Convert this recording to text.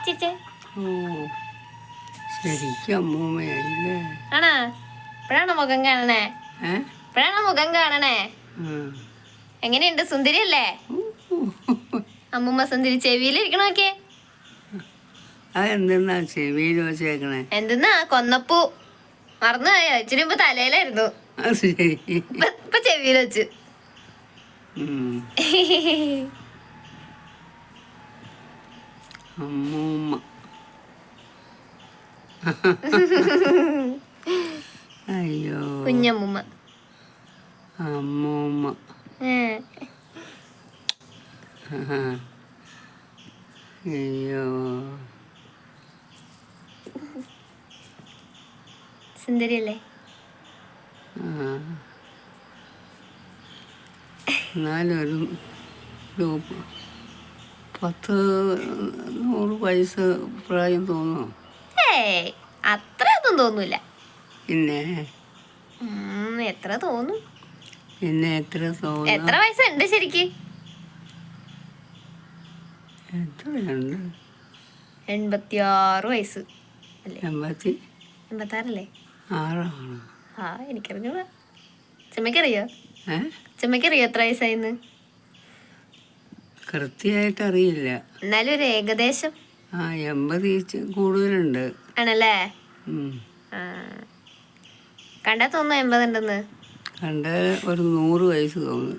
ഓ ശരിക്കും അമ്മൂമ്മയായില്ലേ ആണാ? ഇപ്പഴാണോ മുഖം കാണണേ? ഏ? ഇപ്പഴാണോ മുഖം കാണണേ. എങ്ങനെയുണ്ട്? സുന്ദരിയല്ലേ? അമ്മൂമ്മ സുന്ദരി ചെവിയിലിരിക്കണോക്കെ അതെന്തെന്നാ ചെവിയിൽ വെച്ചേക്കണേ എന്തെന്നാ? കൊന്നപ്പൂ. മറന്നുപോയോ? ഇച്ചിരി മുമ്പ് തലയിലായിരുന്നു. ഇപ്പൊ ഇപ്പൊ ചെവിയിൽ വെച്ചു. അമ്മൂമ്മ. അയ്യോ. കുഞ്ഞമ്മൂമ്മ. അമ്മൂമ്മ. അയ്യോ. സുന്ദരിയല്ലേ. എന്നാലൊരു ഒരു പത്ത് നൂറ് വയസ്സ് പ്രായം തോന്നുന്നു. ഏയ് അത്രയൊന്നും തോന്നൂല. പിന്നെ? ഉം, എത്ര തോന്നും? പിന്നെ എത്ര തോന്നുന്നു എത്ര വയസ്സുണ്ട് ശരിക്ക്? എത്രയുണ്ട് എൺപത്തിയാറ് വയസ്സ് അല്ലേ? എൺപത്തി എൺപത്താറല്ലേ? ആറാണ് ആ എനിക്കറിഞ്ഞൂടാ. ചെമ്മയ്ക്കറിയോ ഏ? ചെമ്മയ്ക്കറിയോ എത്ര വയസ്സായിന്ന് കൃത്യമായിട്ട് അറിയില്ല. എന്നാലും ഒരു ഏകദേശം ആ എൺപത് കൂടുതലുണ്ട്. ആണല്ലേ? കണ്ടാ തോന്നുന്നു എൺപതുണ്ടെന്ന് കണ്ട ഒരു നൂറ് വയസ്സ് തോന്നുന്നു.